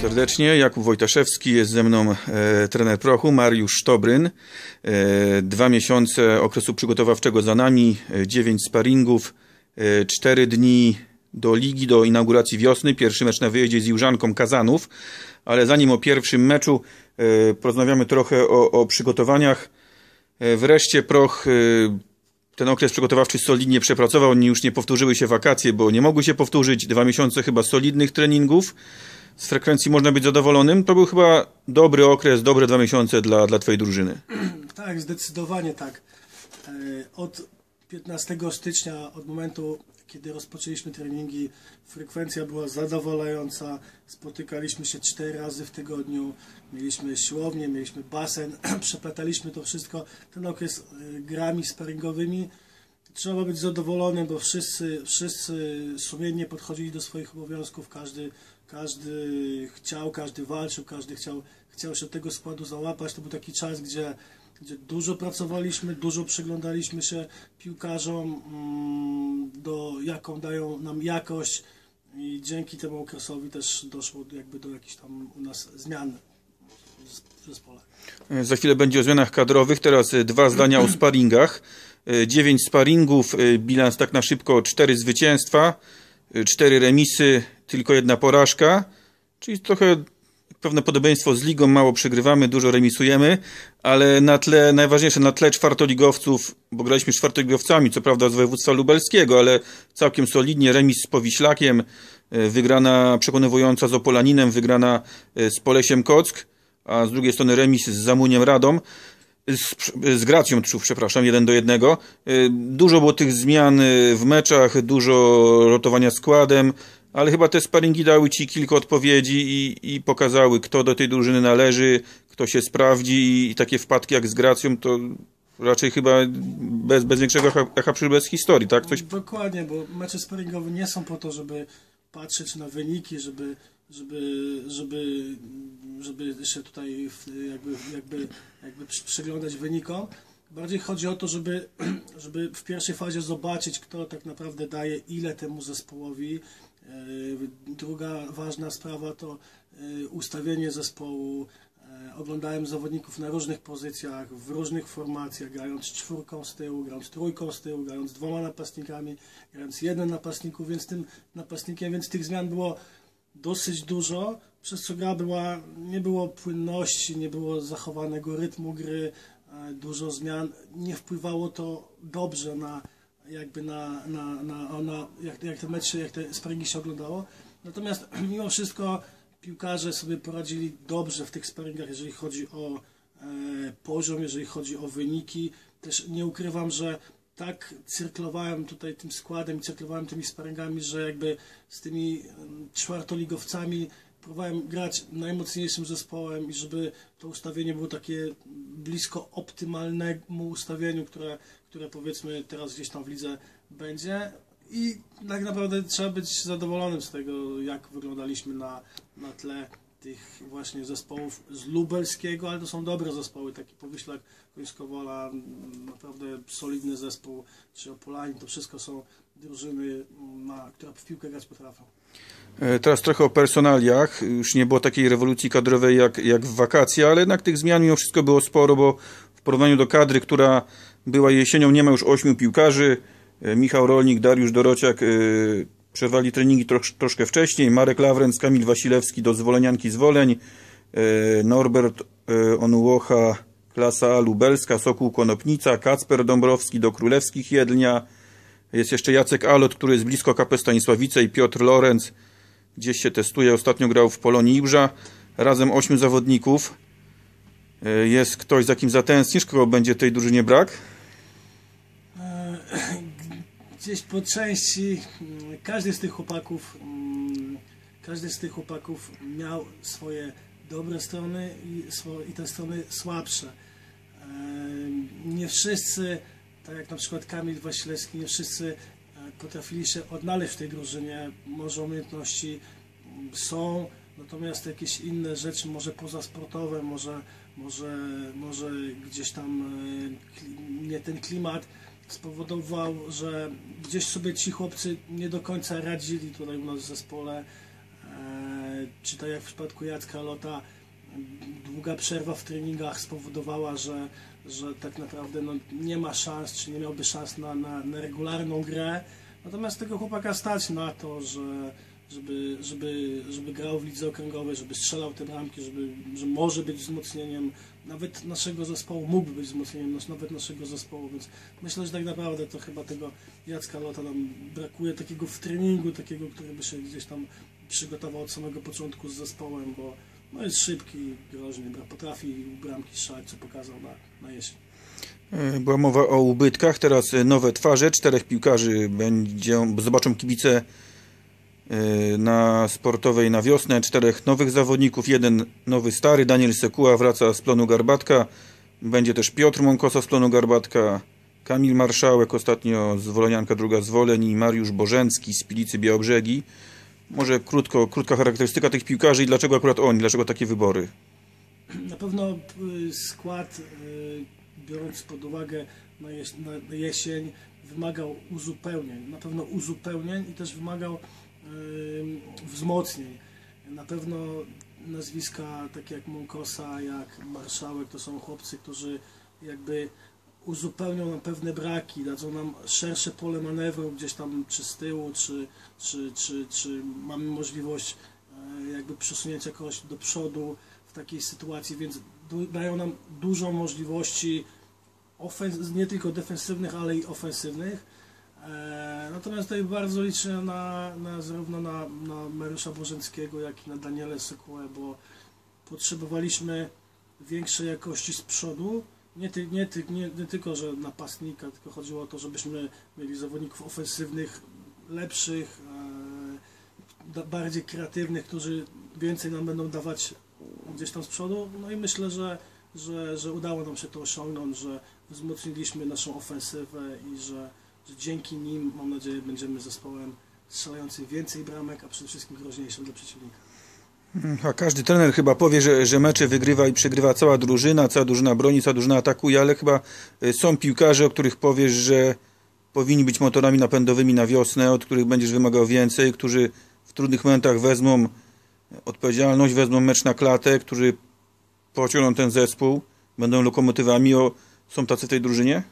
serdecznie. Jakub Wojtaszewski jest ze mną e, trener prochu, Mariusz Sztobryn. E, dwa miesiące okresu przygotowawczego za nami, e, dziewięć sparingów, e, cztery dni do ligi, do inauguracji wiosny. Pierwszy mecz na wyjeździe z Jużanką Kazanów. Ale zanim o pierwszym meczu e, porozmawiamy trochę o, o przygotowaniach. E, wreszcie proch e, ten okres przygotowawczy solidnie przepracował, już nie powtórzyły się wakacje, bo nie mogły się powtórzyć. Dwa miesiące chyba solidnych treningów. Z frekwencji można być zadowolonym. To był chyba dobry okres, dobre dwa miesiące dla, dla Twojej drużyny. Tak, zdecydowanie tak. E, Od 15 stycznia, od momentu, kiedy rozpoczęliśmy treningi, frekwencja była zadowalająca. Spotykaliśmy się cztery razy w tygodniu. Mieliśmy siłownię, mieliśmy basen, przeplataliśmy to wszystko. Ten okres e, grami sparingowymi. Trzeba być zadowolonym, bo wszyscy, wszyscy sumiennie podchodzili do swoich obowiązków. Każdy, każdy chciał, każdy walczył, każdy chciał, chciał się tego składu załapać. To był taki czas, gdzie, gdzie dużo pracowaliśmy, dużo przyglądaliśmy się piłkarzom, mm, do jaką dają nam jakość i dzięki temu okresowi też doszło jakby do jakichś tam u nas zmian w zespole. Za chwilę będzie o zmianach kadrowych. Teraz dwa zdania o sparingach. E, Dziewięć sparingów, e, bilans tak na szybko, cztery zwycięstwa, e, cztery remisy, tylko jedna porażka. Czyli trochę pewne podobieństwo z ligą, mało przegrywamy, dużo remisujemy, ale na tle, najważniejsze, na tle czwartoligowców, bo graliśmy czwartoligowcami, co prawda z województwa lubelskiego, ale całkiem solidnie, remis z Powiślakiem, e, wygrana przekonywująca z Opolaninem, wygrana e, z Polesiem Kock, a z drugiej strony remis z Zamuniem Radom, z, z Gracją Trzów, przepraszam, jeden do jednego. Y, Dużo było tych zmian y, w meczach, dużo rotowania składem, ale chyba te sparingi dały Ci kilka odpowiedzi i, i pokazały, kto do tej drużyny należy, kto się sprawdzi i, i takie wpadki jak z Gracją to raczej chyba bez, bez większego echa przy- bez historii, tak? Coś Dokładnie, bo mecze sparingowe nie są po to, żeby patrzeć na wyniki, żeby, żeby, żeby, żeby się tutaj jakby, jakby, jakby przy- przyglądać wynikom. Bardziej chodzi o to, żeby, żeby w pierwszej fazie zobaczyć, kto tak naprawdę daje ile temu zespołowi. E, Druga ważna sprawa to e, ustawienie zespołu. E, Oglądałem zawodników na różnych pozycjach, w różnych formacjach, grając czwórką z tyłu, grając trójką z tyłu, grając dwoma napastnikami, grając jednym napastnikiem, więc tym napastnikiem, więc tych zmian było dosyć dużo, przez co gra była, nie było płynności, nie było zachowanego rytmu gry, e, dużo zmian. Nie wpływało to dobrze na jakby na, na, na, na jak, jak te mecze, jak te sparingi się oglądało. Natomiast mimo wszystko piłkarze sobie poradzili dobrze w tych sparingach, jeżeli chodzi o e, poziom, jeżeli chodzi o wyniki. Też nie ukrywam, że tak cyrklowałem tutaj tym składem i cyrklowałem tymi sparingami, że jakby z tymi czwartoligowcami próbowałem grać najmocniejszym zespołem i żeby to ustawienie było takie blisko optymalnemu ustawieniu, które, które powiedzmy teraz gdzieś tam w lidze będzie. I tak naprawdę trzeba być zadowolonym z tego, jak wyglądaliśmy na, na tle tych właśnie zespołów z lubelskiego, ale to są dobre zespoły, taki Powiślak, Końskowola, m, naprawdę solidny zespół, czy Opolanin, to wszystko są drużyny, m, na, które w piłkę grać potrafią. E, Teraz trochę o personaliach. Już nie było takiej rewolucji kadrowej jak, jak w wakacje, ale jednak tych zmian mimo wszystko było sporo, bo w porównaniu do kadry, która była jesienią, nie ma już ośmiu piłkarzy. E, Michał Rolnik, Dariusz Dorociak e, przerwali treningi trosz, troszkę wcześniej. Marek Lawrenc, Kamil Wasilewski do Zwolenianki Zwoleń. e, Norbert e, Onułocha, klasa A lubelska, Sokół Konopnica, Kacper Dąbrowski do Królewskich Jedlnia. Jest jeszcze Jacek Alot, który jest blisko KP Stanisławice i Piotr Lorenz, gdzieś się testuje. Ostatnio grał w Polonii Ibrza. Razem ośmiu zawodników. E, Jest ktoś, za kim zatęsknisz? Kogo będzie tej drużynie brak? Gdzieś po części mm, każdy z tych chłopaków, mm, każdy z tych chłopaków miał swoje dobre strony i, te strony słabsze. E, Nie wszyscy, tak jak na przykład Kamil Wasilewski, nie wszyscy e, potrafili się odnaleźć w tej drużynie. Może umiejętności są, natomiast jakieś inne rzeczy, może pozasportowe, może, może, może gdzieś tam e, nie ten klimat spowodował, że gdzieś sobie ci chłopcy nie do końca radzili tutaj u nas w zespole. E, czy tak jak w przypadku Jacka Lota, długa przerwa w treningach spowodowała, że, że tak naprawdę no, nie ma szans, czy nie miałby szans na, na, na regularną grę. Natomiast tego chłopaka stać na to, że żeby, żeby, żeby grał w lidze okręgowej, żeby strzelał te bramki, żeby, że może być wzmocnieniem nawet naszego zespołu, mógłby być wzmocnieniem nawet naszego zespołu, więc myślę, że tak naprawdę to chyba tego Jacka Lota nam brakuje takiego w treningu, takiego, który by się gdzieś tam przygotował od samego początku z zespołem, bo no jest szybki, groźny, potrafi bramki strzelać, co pokazał na, na jesień. E, była mowa o ubytkach, teraz e, nowe twarze, czterech piłkarzy będzie, zobaczą kibice na sportowej na wiosnę, czterech nowych zawodników, jeden nowy stary, Daniel Sekuła wraca z plonu Garbatka, będzie też Piotr Mąkosa z plonu Garbatka, Kamil Marszałek, ostatnio z druga z Woleń i Mariusz Bożencki z Pilicy Białobrzegi. Może krótko, krótka charakterystyka tych piłkarzy i dlaczego akurat oni, dlaczego takie wybory? Na pewno y, skład, y, biorąc pod uwagę na jesień, wymagał uzupełnień. Na pewno uzupełnień i też wymagał y, wzmocnień. Na pewno nazwiska takie jak Monkosa, jak Marszałek, to są chłopcy, którzy jakby uzupełnią nam pewne braki, dadzą nam szersze pole manewru gdzieś tam czy z tyłu, czy, czy, czy, czy mamy możliwość e, jakby przesunięcia kogoś do przodu w takiej sytuacji, więc dają nam dużo możliwości nie tylko defensywnych, ale i ofensywnych. E, natomiast tutaj bardzo liczę na, na zarówno na, na Mariusza Bożenckiego, jak i na Daniele Sekułę, bo potrzebowaliśmy większej jakości z przodu, nie, ty, nie, ty, nie, nie tylko, że napastnika, tylko chodziło o to, żebyśmy mieli zawodników ofensywnych, lepszych, e, bardziej kreatywnych, którzy więcej nam będą dawać gdzieś tam z przodu. No i myślę, że, że, że udało nam się to osiągnąć, że wzmocniliśmy naszą ofensywę i że, że dzięki nim, mam nadzieję, będziemy zespołem strzelającym więcej bramek, a przede wszystkim groźniejszym dla przeciwnika. A każdy trener chyba powie, że, że mecze wygrywa i przegrywa cała drużyna, cała drużyna broni, cała drużyna atakuje, ale chyba y, są piłkarze, o których powiesz, że powinni być motorami napędowymi na wiosnę, od których będziesz wymagał więcej, którzy w trudnych momentach wezmą odpowiedzialność, wezmą mecz na klatę, którzy pociągną ten zespół, będą lokomotywami. O, są tacy w tej drużynie?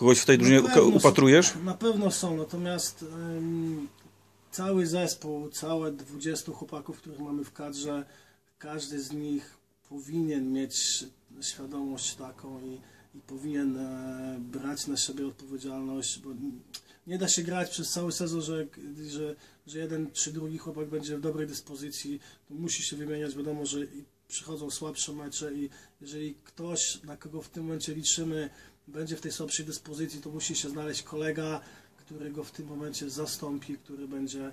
Kogoś w tej drużynie upatrujesz? Na pewno są, natomiast cały zespół, całe 20 chłopaków, których mamy w kadrze, każdy z nich powinien mieć świadomość taką i, i powinien e, brać na siebie odpowiedzialność, bo nie da się grać przez cały sezon, że, że, że jeden czy drugi chłopak będzie w dobrej dyspozycji, to musi się wymieniać, wiadomo, że przychodzą słabsze mecze i jeżeli ktoś, na kogo w tym momencie liczymy, będzie w tej słabszej dyspozycji, to musi się znaleźć kolega, którego w tym momencie zastąpi, który będzie e,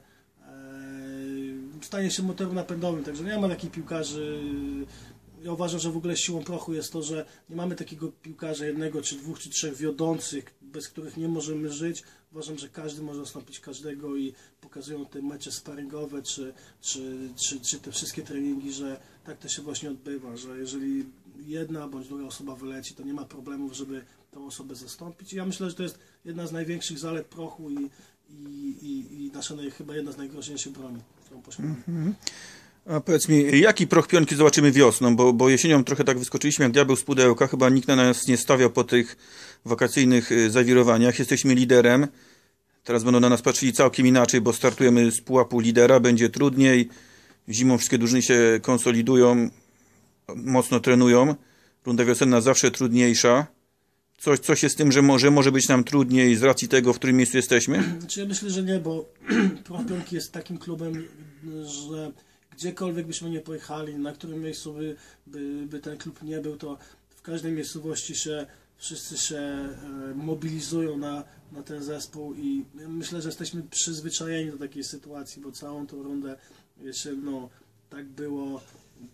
stanie się motorem napędowym. Także nie ma takich piłkarzy. Ja uważam, że w ogóle siłą prochu jest to, że nie mamy takiego piłkarza jednego, czy dwóch, czy trzech wiodących, bez których nie możemy żyć. Uważam, że każdy może zastąpić każdego i pokazują te mecze sparingowe, czy, czy, czy, czy te wszystkie treningi, że tak to się właśnie odbywa, że jeżeli jedna bądź druga osoba wyleci, to nie ma problemów, żeby tą osobę zastąpić. I ja myślę, że to jest jedna z największych zalet prochu i, i, i, i nasza chyba jedna z najgroźniejszych broni, którą posiadamy. Mm -hmm. A powiedz mi, jaki proch pionki zobaczymy wiosną? Bo, bo jesienią trochę tak wyskoczyliśmy jak diabeł z pudełka. Chyba nikt na nas nie stawiał po tych wakacyjnych y, zawirowaniach. Jesteśmy liderem. Teraz będą na nas patrzyli całkiem inaczej, bo startujemy z pułapu lidera. Będzie trudniej. Zimą wszystkie drużyny się konsolidują, mocno trenują. Runda wiosenna zawsze trudniejsza coś, coś jest z tym, że może, może być nam trudniej z racji tego, w którym miejscu jesteśmy? Znaczy ja myślę, że nie, bo Proch jest takim klubem, że gdziekolwiek byśmy nie pojechali, na którym miejscu by, by, by ten klub nie był, to w każdej miejscowości się wszyscy się e, mobilizują na, na ten zespół i myślę, że jesteśmy przyzwyczajeni do takiej sytuacji, bo całą tą rundę jeszcze no, tak było,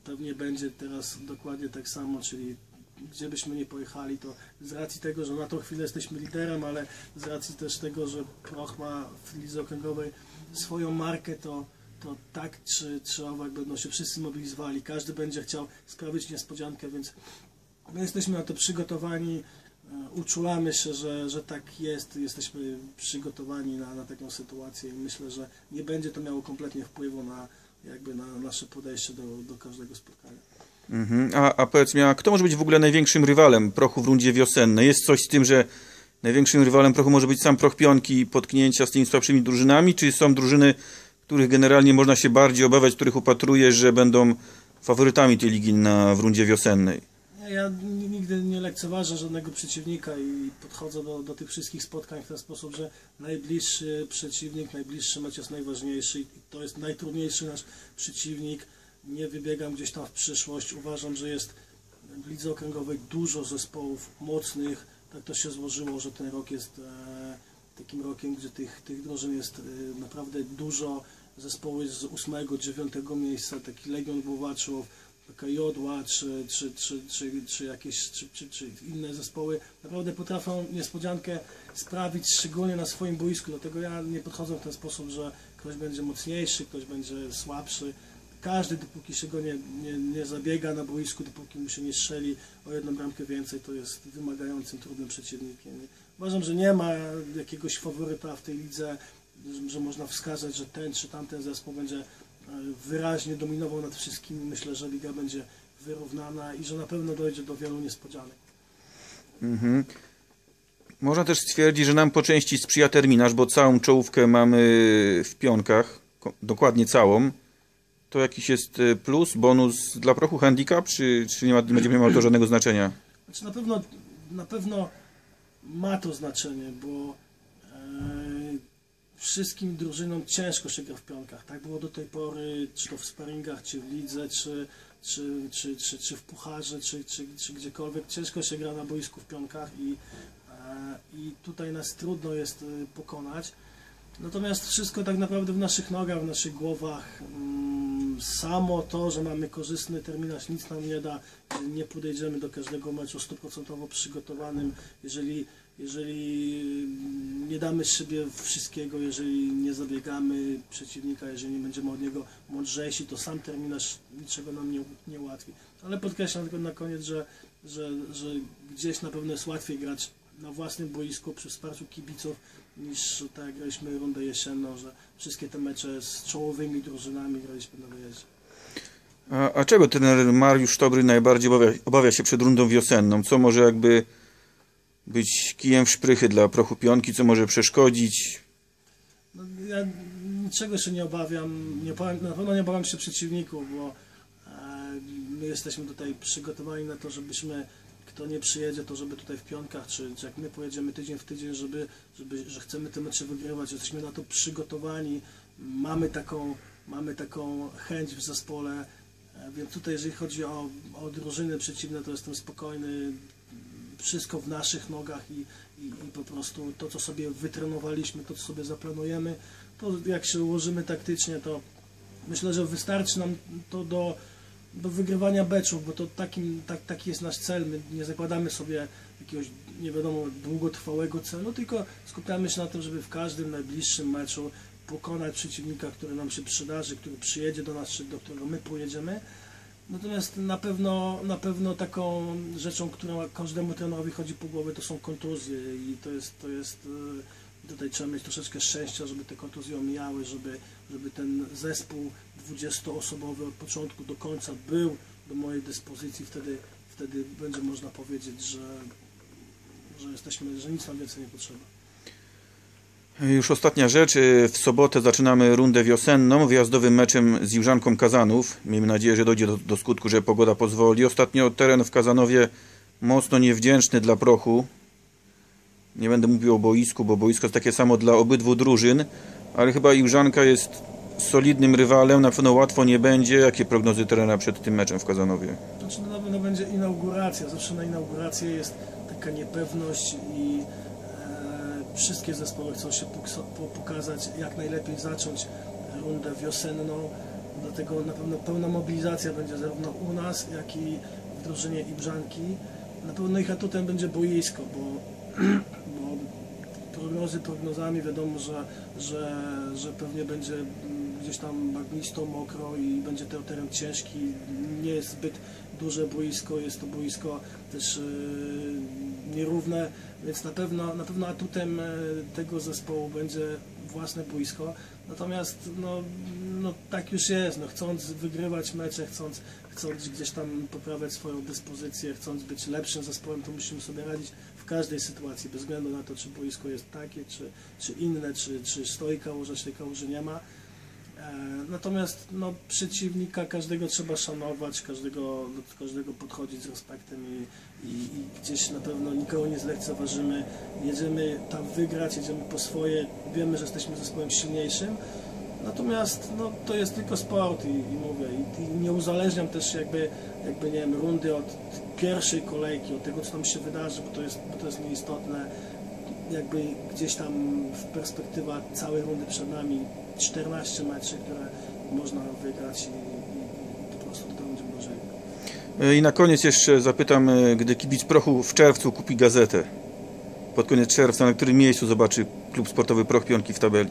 pewnie będzie teraz dokładnie tak samo, czyli gdzie byśmy nie pojechali, to z racji tego, że na tą chwilę jesteśmy liderem, ale z racji też tego, że Proch ma w lidze okręgowej swoją markę, to, to tak czy, czy owak będą się wszyscy mobilizowali, każdy będzie chciał sprawić niespodziankę, więc my jesteśmy na to przygotowani, e, uczulamy się, że, że tak jest, jesteśmy przygotowani na, na taką sytuację i myślę, że nie będzie to miało kompletnie wpływu na, jakby na nasze podejście do, do każdego spotkania. Mhm. A, a powiedz mi, a kto może być w ogóle największym rywalem prochu w rundzie wiosennej? Jest coś z tym, że największym rywalem prochu może być sam proch pionki, potknięcia z tymi słabszymi drużynami, czy są drużyny, których generalnie można się bardziej obawiać, których upatrujesz, że będą faworytami tej ligi na, w rundzie wiosennej? Ja nigdy nie lekceważę żadnego przeciwnika i podchodzę do, do tych wszystkich spotkań w ten sposób, że najbliższy przeciwnik, najbliższy mecz jest najważniejszy i to jest najtrudniejszy nasz przeciwnik. Nie wybiegam gdzieś tam w przyszłość. Uważam, że jest w lidze okręgowej dużo zespołów mocnych. Tak to się złożyło, że ten rok jest e, takim rokiem, gdzie tych, tych drużyn jest e, naprawdę dużo. Zespoły z 8, 9 miejsca, taki Legion Głowaczów, taka Jodła, czy, czy, czy, czy, czy jakieś czy, czy, czy inne zespoły naprawdę potrafią niespodziankę sprawić, szczególnie na swoim boisku. Dlatego ja nie podchodzę w ten sposób, że ktoś będzie mocniejszy, ktoś będzie słabszy. Każdy, dopóki się go nie, nie, nie zabiega na boisku, dopóki mu się nie strzeli o jedną bramkę więcej, to jest wymagającym, trudnym przeciwnikiem. Uważam, że nie ma jakiegoś faworyta w tej lidze, że- można wskazać, że ten czy tamten zespół będzie e, wyraźnie dominował nad wszystkimi. Myślę, że liga będzie wyrównana i że na pewno dojdzie do wielu niespodzianek. Mhm. Można też stwierdzić, że nam po części sprzyja terminarz, bo całą czołówkę mamy w pionkach, dokładnie całą. To jakiś jest e, plus, bonus dla prochu, handicap, czy, czy nie, ma, będzie miało to żadnego znaczenia? Znaczy na pewno, na pewno ma to znaczenie, bo e, wszystkim drużynom ciężko się gra w pionkach. Tak było do tej pory, czy to w sparingach, czy w lidze, czy, czy, czy, czy, czy w pucharze, czy, czy, czy gdziekolwiek. Ciężko się gra na boisku w pionkach i, e, i tutaj nas trudno jest e, pokonać. Natomiast wszystko tak naprawdę w naszych nogach, w naszych głowach. Mm, Samo to, że mamy korzystny terminarz nic nam nie da, nie podejdziemy do każdego meczu stuprocentowo przygotowanym, jeżeli, jeżeli nie damy z siebie wszystkiego, jeżeli nie zabiegamy przeciwnika, jeżeli nie będziemy od niego mądrzejsi, to sam terminarz niczego nam nie, nie ułatwi. Ale podkreślam tylko na koniec, że, że, że gdzieś na pewno jest łatwiej grać na własnym boisku przy wsparciu kibiców niż tak jak graliśmy rundę jesienną, że wszystkie te mecze z czołowymi drużynami graliśmy na wyjeździe. A, a czego trener Mariusz Tobry najbardziej obawia, obawia się przed rundą wiosenną? Co może jakby być kijem w szprychy dla prochu pionki, co może przeszkodzić? No, ja niczego się nie obawiam, nie obawiam, na pewno nie obawiam się przeciwników, bo e, my jesteśmy tutaj przygotowani na to, żebyśmy, kto nie przyjedzie, to żeby tutaj w pionkach, czy, czy jak my pojedziemy tydzień w tydzień, żeby, żeby, że chcemy te mecze wygrywać, jesteśmy na to przygotowani, mamy taką, mamy taką chęć w zespole, e, więc tutaj jeżeli chodzi o, o drużyny przeciwne, to jestem spokojny, wszystko w naszych nogach i, i, i po prostu to, co sobie wytrenowaliśmy, to, co sobie zaplanujemy, to jak się ułożymy taktycznie, to myślę, że wystarczy nam to do, do wygrywania beczów, bo to takim, tak, taki jest nasz cel. My nie zakładamy sobie jakiegoś, nie wiadomo, długotrwałego celu, tylko skupiamy się na tym, żeby w każdym najbliższym meczu pokonać przeciwnika, który nam się przydarzy, który przyjedzie do nas, czy do którego my pojedziemy. Natomiast na pewno, na pewno taką rzeczą, która każdemu trenerowi chodzi po głowie, to są kontuzje i to jest, to jest e, tutaj trzeba mieć troszeczkę szczęścia, żeby te kontuzje omijały, żeby, żeby ten zespół 20-osobowy od początku do końca był do mojej dyspozycji, wtedy, wtedy będzie można powiedzieć, że, że jesteśmy, że nic nam więcej nie potrzeba. Już ostatnia rzecz. W sobotę zaczynamy rundę wiosenną wyjazdowym meczem z Jużanką Kazanów. Miejmy nadzieję, że dojdzie do, do skutku, że pogoda pozwoli. Ostatnio teren w Kazanowie mocno niewdzięczny dla prochu. Nie będę mówił o boisku, bo boisko jest takie samo dla obydwu drużyn, ale chyba Jużanka jest solidnym rywalem, na pewno łatwo nie będzie. Jakie prognozy trenera przed tym meczem w Kazanowie? Znaczy no, na pewno będzie inauguracja. Zawsze na inaugurację jest taka niepewność i e, wszystkie zespoły chcą się pokazać, jak najlepiej zacząć rundę wiosenną. Dlatego na pewno pełna mobilizacja będzie zarówno u nas, jak i w drużynie Ibrzanki. Na pewno ich atutem będzie boisko, bo, bo prognozy prognozami wiadomo, że, że, że pewnie będzie gdzieś tam bagnisto, mokro i będzie to teren ciężki. Nie jest zbyt duże boisko, jest to boisko też e, nierówne, więc na pewno, na pewno atutem e, tego zespołu będzie własne boisko. Natomiast no, no tak już jest, no, chcąc wygrywać mecze, chcąc, chcąc gdzieś tam poprawiać swoją dyspozycję, chcąc być lepszym zespołem, to musimy sobie radzić w każdej sytuacji, bez względu na to, czy boisko jest takie, czy, czy inne, czy, czy stoi kałuża, czy kałuży nie ma. E, Natomiast no, przeciwnika każdego trzeba szanować, każdego, do każdego podchodzić z respektem i, i, i gdzieś na pewno nikogo nie zlekceważymy. Jedziemy tam wygrać, jedziemy po swoje, wiemy, że jesteśmy zespołem silniejszym. Natomiast no, to jest tylko sport i, i mówię, i, i nie uzależniam też jakby, jakby nie wiem, rundy od pierwszej kolejki, od tego co tam się wydarzy, bo to jest, bo to jest nieistotne jakby gdzieś tam w perspektywa całej rundy przed nami 14 meczy, które można wygrać i, i, i po prostu to będziemy dążyli. E, I na koniec jeszcze zapytam, gdy kibic Prochu w czerwcu kupi gazetę, pod koniec czerwca, na którym miejscu zobaczy klub sportowy Proch Pionki w tabeli?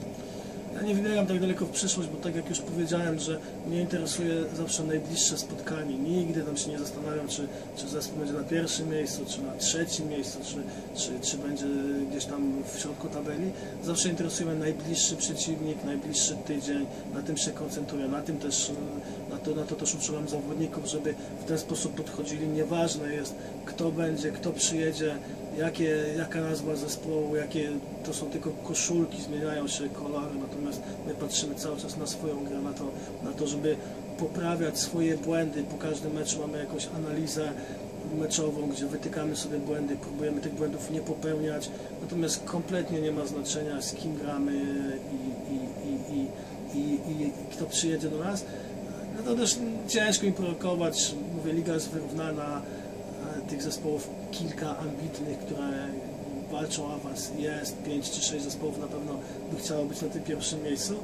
Ja nie wybiegam tak daleko w przyszłość, bo tak jak już powiedziałem, że mnie interesuje zawsze najbliższe spotkanie. Nigdy tam się nie zastanawiam, czy, czy zespół będzie na pierwszym miejscu, czy na trzecim miejscu, czy, czy, czy będzie gdzieś tam w środku tabeli. Zawsze interesuje mnie najbliższy przeciwnik, najbliższy tydzień. Na tym się koncentruję, na tym też, na to, na to też uczulam zawodników, żeby w ten sposób podchodzili. Nieważne jest, kto będzie, kto przyjedzie, jakie, jaka nazwa zespołu, jakie to są tylko koszulki, zmieniają się kolory, natomiast my patrzymy cały czas na swoją grę, na to, na to żeby poprawiać swoje błędy. Po każdym meczu mamy jakąś analizę meczową, gdzie wytykamy sobie błędy, próbujemy tych błędów nie popełniać, natomiast kompletnie nie ma znaczenia z kim gramy i, i, i, i, i, i kto przyjedzie do nas. No to też ciężko im prorokować, mówię, liga jest wyrównana, e, tych zespołów kilka ambitnych, które walczą o awans jest, 5 czy 6 zespołów na pewno by chciało być na tym pierwszym miejscu.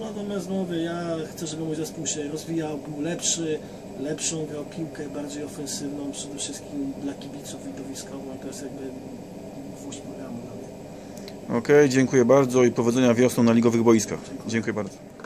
Natomiast mówię, ja chcę, żeby mój zespół się rozwijał, był lepszy, lepszą grał piłkę, bardziej ofensywną, przede wszystkim dla kibiców widowiskową, to jest jakby gwóźdź programu dla mnie. Okej, dziękuję bardzo i powodzenia wiosną na ligowych boiskach. Dziękuję bardzo.